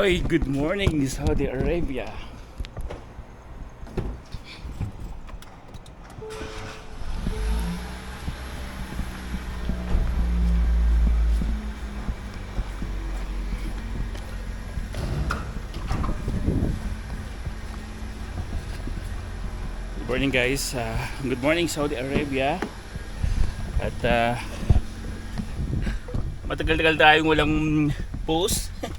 Oy, good morning Saudi Arabia. Good morning guys. Uh, good morning Saudi Arabia. At uh, matagal-tagal tayong walang post.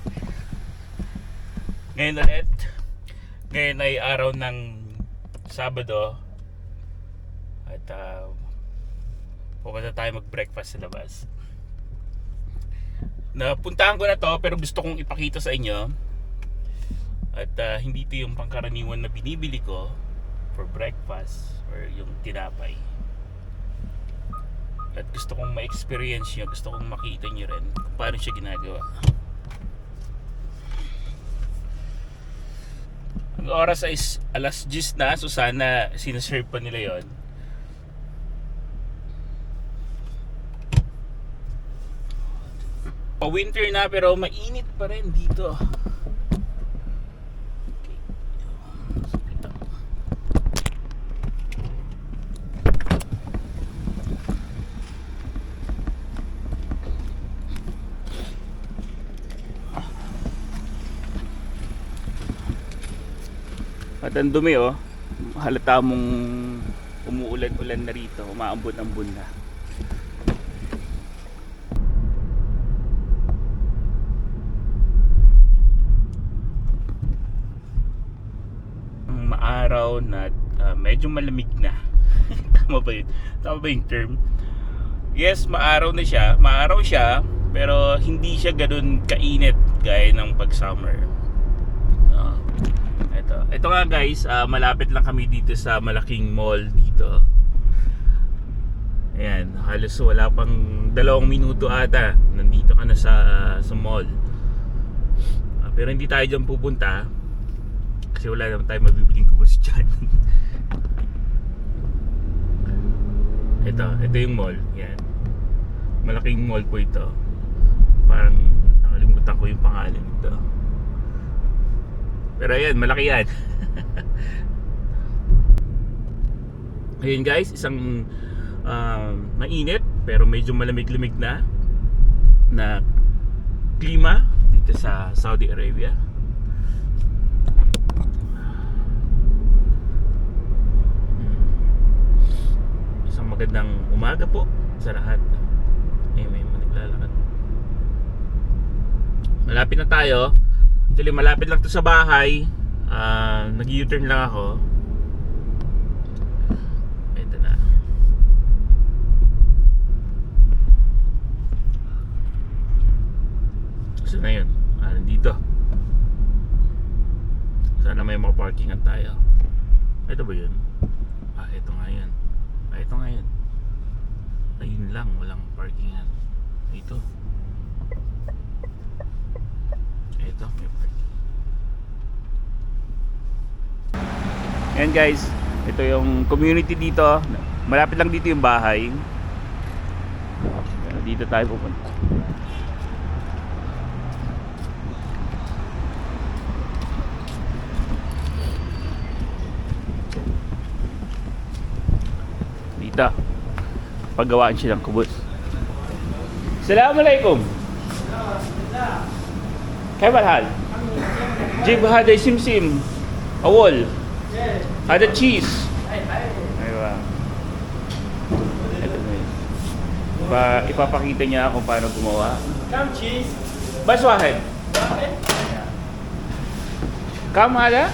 Ngayon ulit. Ngayon ay araw ng Sabado. At uh, pupunta tayo mag-breakfast sa labas. Napuntahan ko na to pero gusto kong ipakita sa inyo. At uh, hindi ito yung pangkaraniwan na binibili ko for breakfast or yung tinapay. At gusto kong ma-experience nyo, gusto kong makita nyo rin kung paano siya ginagawa. Ang oras ay alas 10 na, so sana sinaserve pa nila yon. Pa-winter na pero mainit pa rin dito. Okay. Ito. At ang dumi oh. Halata mong umuulan-ulan na rito. Umaambon-ambon na. Maaraw na ah, medyo malamig na. Tama ba yun? Tama ba yung term? Yes, maaraw na siya. Maaraw siya, pero hindi siya ganun kainit gaya ng pag-summer. Ito. Nga guys, ah, malapit lang kami dito sa malaking mall dito. Ayan, halos wala pang dalawang minuto ata. Nandito ka na sa sa mall. Ah, pero hindi tayo dyan pupunta. Kasi wala naman tayo mabibiling kubos dyan. ito, ito yung mall. Yan. Malaking mall po ito. Parang nakalimutan ko yung pangalan nito. Pero ayan, malaki yan. Ayun guys, isang um, mainit pero medyo malamig-lamig na na klima dito sa Saudi Arabia. Isang magandang umaga po sa lahat. Eh, may naglalakad. Malapit na tayo. Actually, malapit lang to sa bahay. Ah, nag-U-turn lang ako. Ito na. Saan na yun? Ah, nandito. Sana may mga parkingan tayo. Ito ba yun? Ah, ito nga yan. Ah, ito nga yan. Ayun lang, walang parkingan. Ito. Ito, may parking. Ayan guys, ito yung community dito. Malapit lang dito yung bahay. Dito tayo pupunta. Dito. Paggawaan siya ng kubos. Assalamualaikum. Hebat hal. Jib hada simsim. Awol. Hada cheese. Diba? Ito na yun. Pa, ipapakita niya kung paano gumawa. Come cheese. Baswahin. Come hada.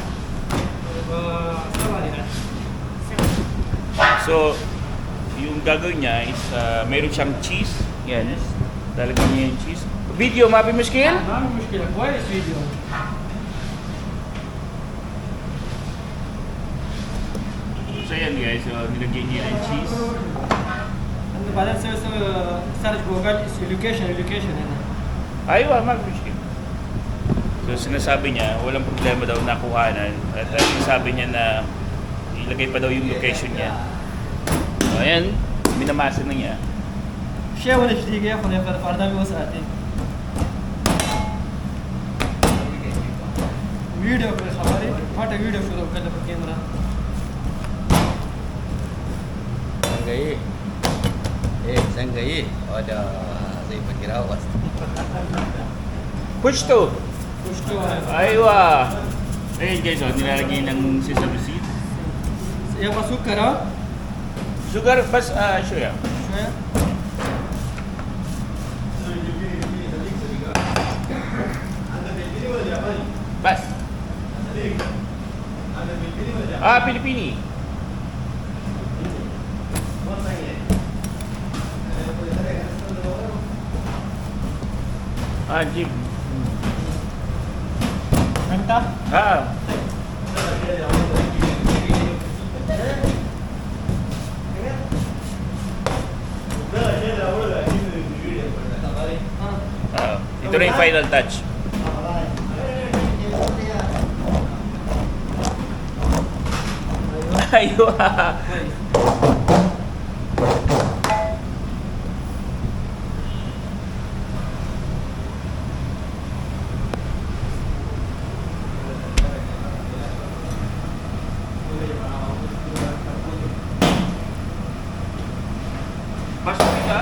So, yung gagawin niya is uh, meron siyang cheese. Yan. Yes. Talagang niya yung cheese. Video, mapi muskil? ما في مشكلة كويس فيديو So yan guys, so, nilagyan niya yung cheese. عندك بعدين تسوي تسوي سيرش جوجل لوكيشن لوكيشن هنا Aywa, mag-muskil. So sinasabi niya, walang problema daw nakuhanan. At uh, sinasabi niya na ilagay pa daw yung location niya. So ayan, minamasa na niya. شيء ولا شيء يا اخوان فردا بوسعتي ویڈیو کرے خبری فٹ ویڈیو کرو کل کیمرہ گئی اے سنگ گئی اور زے پکرا بس کچھ تو کچھ تو ہے ایوا اے گئی جو نیا گئی نن سے سب سی یہ بس کرا شوگر بس شویا شویا Ah, Pilipini. Ah, jeep. Kanta? Ah. Ah, ito na yung final touch. Pasok ka?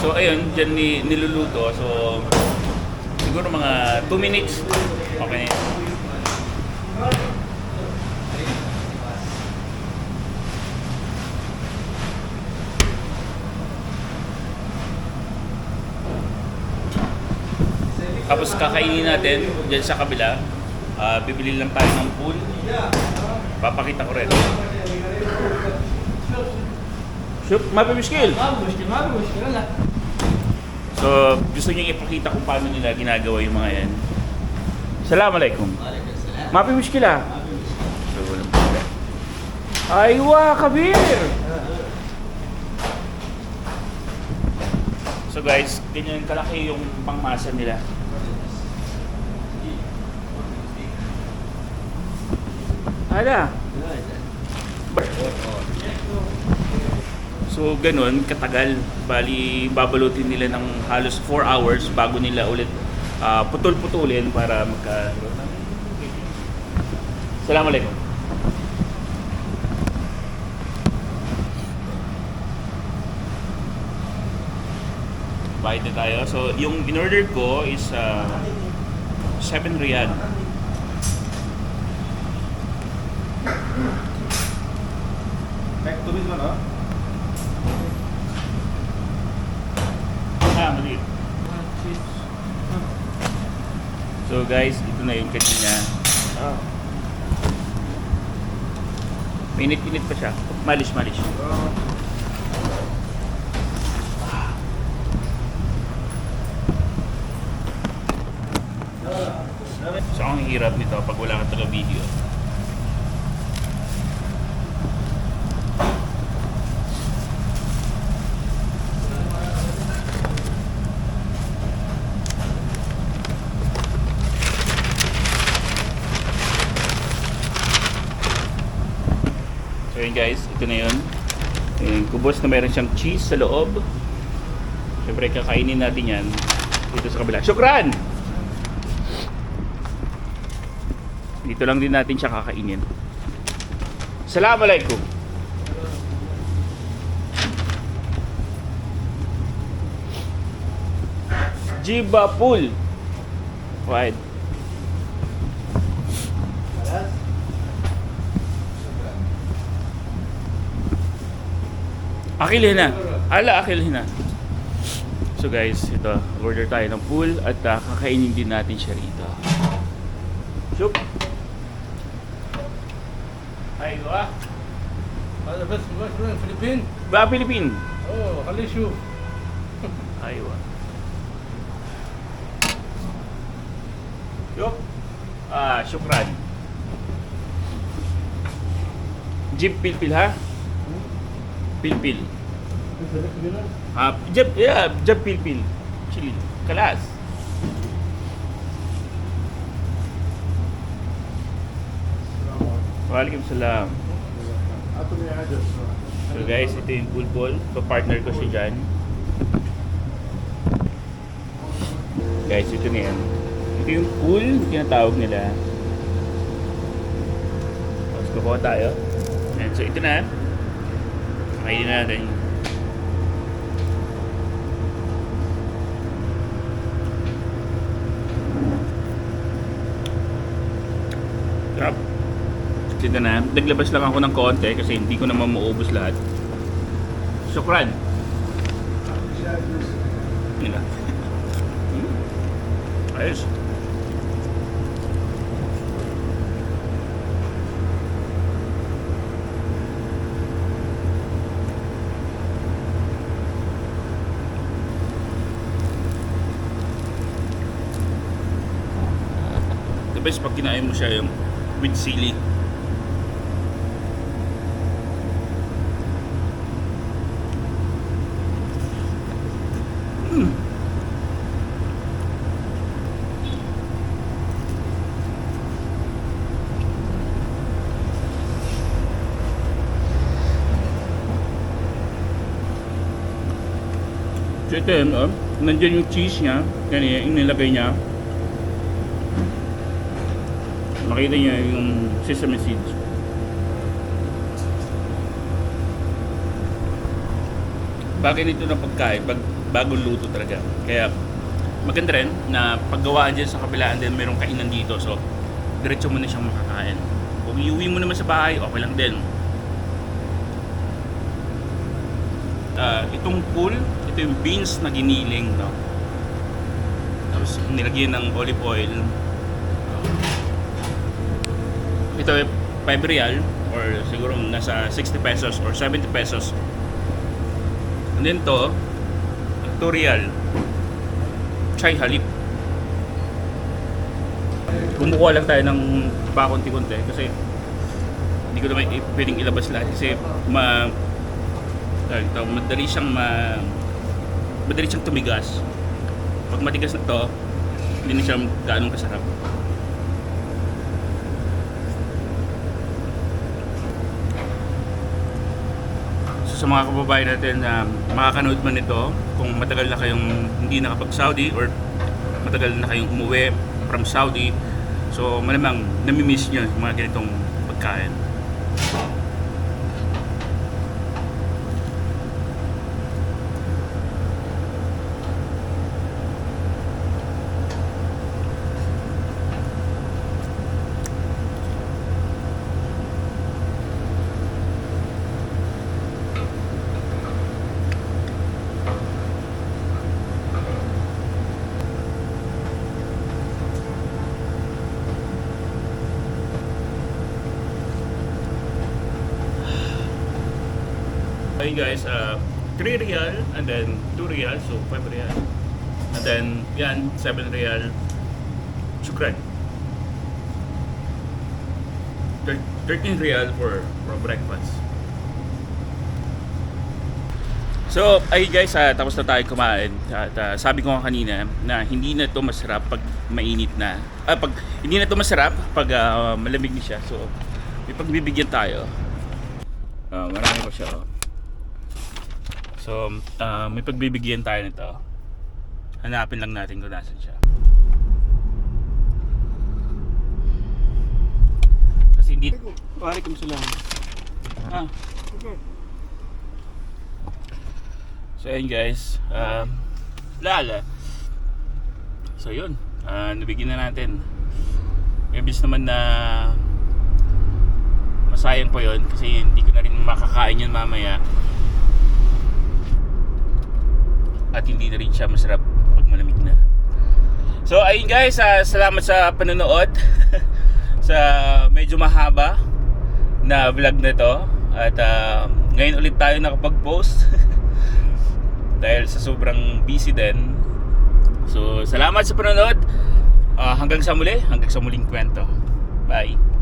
So ayun, dyan ni, niluluto. So siguro mga 2 minutes. Okay yun. Tapos kakainin natin dyan sa kabila. Ah, uh, bibili lang tayo ng pool. Papakita ko rin. Shoot, mapibiskil! So, gusto niyo ipakita kung paano nila ginagawa yung mga yan. Assalamualaikum. Mapibiskil ah. So. Aywa, kabir! So guys, ganyan kalaki yung pangmasa nila. Ada. So ganun, katagal. Bali, babalutin nila ng halos 4 hours bago nila ulit ah, putol-putulin para magka... Assalamualaikum. Bayad na tayo. So, yung in-order ko is uh, 7 riyal. Back to this one, huh? Ah. So guys, ito na yung kanina. Ah. Minit-minit pa siya. Malis, malis. So ang hirap nito pag wala kang taga-video. So yun guys, ito na yun. Yung kubos na meron siyang cheese sa loob. Siyempre kakainin natin yan dito sa kabila. Shukran! Dito lang din natin siya kakainin. Assalamualaikum. Jiba pool. Wide. Akilhin na. Ala, akilhin na. So guys, ito, order tayo ng pool at uh, kakainin din natin siya rito. Shoop! Hi, go ah! Ano ba? Ano ba? Philippine? Ba, Philippine? Oo, oh, kalisyo. Aywa. Yup. Ah, syukran. Jeep pilpil ha? Pilpil. Ah, jab, yeah, jab pilpil. Chili. Kalas. Waalaikum salam. So guys, ito yung bulbol. Kapartner ko si Jan. Guys, ito na yan. Ito yung pool tinatawag nila. Tapos kukuha tayo. And so ito na. Kainin na natin. Sarap. Ito na. Naglabas lang ako ng konti kasi hindi ko naman maubos lahat. Shukran. Hmm. Ayos. Best pag kinain mo siya yung with sili. Mm. So ito yun, oh. Nandiyan yung cheese niya. Yan yung nilagay niya. Makita niyo yung sesame seeds. Bagay nito na pagkain, pag bagong luto talaga. Kaya maganda rin na paggawaan dyan sa kabilaan din mayroong kainan dito. So, diretso mo na siyang makakain. Kung iuwi mo naman sa bahay, okay lang din. Ah, itong pool, ito yung beans na giniling, no? Tapos nilagyan ng olive oil. Ito ay 5 real or siguro nasa 60 pesos or 70 pesos. And then to, 2 real. Chai halip. Kumukuha lang tayo ng pakunti-kunti kasi hindi ko naman pwedeng ilabas lahat kasi ma ito, madali siyang ma madali siyang tumigas. Pag matigas na to, hindi na siya gaanong kasarap. Sa mga kababayan natin na makakanood man ito, kung matagal na kayong hindi nakapag-Saudi or matagal na kayong umuwi from Saudi, so malamang namimiss nyo mga ganitong pagkain. Hey guys, uh, 3 real and then 2 real, so 5 real. And then, yan, 7 real. Shukran. Thir- 13 real for, for breakfast. So, ay guys, ah, tapos na tayo kumain. At ah, sabi ko nga kanina na hindi na to masarap pag mainit na. Ah, pag hindi na to masarap pag ah, malamig na siya. So, may pagbibigyan tayo. Ah, marami pa siya. Oh. So, ah, may pagbibigyan tayo nito. Hanapin lang natin kung nasan siya. Kasi hindi... Waalaikum salam. Ah. So, ayun guys. Um, lala. So, yun. Ah, nabigyan na natin. Imbis naman na masayang pa yon kasi hindi ko na rin makakain yun mamaya at hindi na rin siya masarap pag malamig na. So ayun guys, ah, salamat sa panonood sa medyo mahaba na vlog na to at ah, ngayon ulit tayo nakapag-post dahil sa sobrang busy din. So salamat sa panonood. Ah, hanggang sa muli, hanggang sa muling kwento. Bye.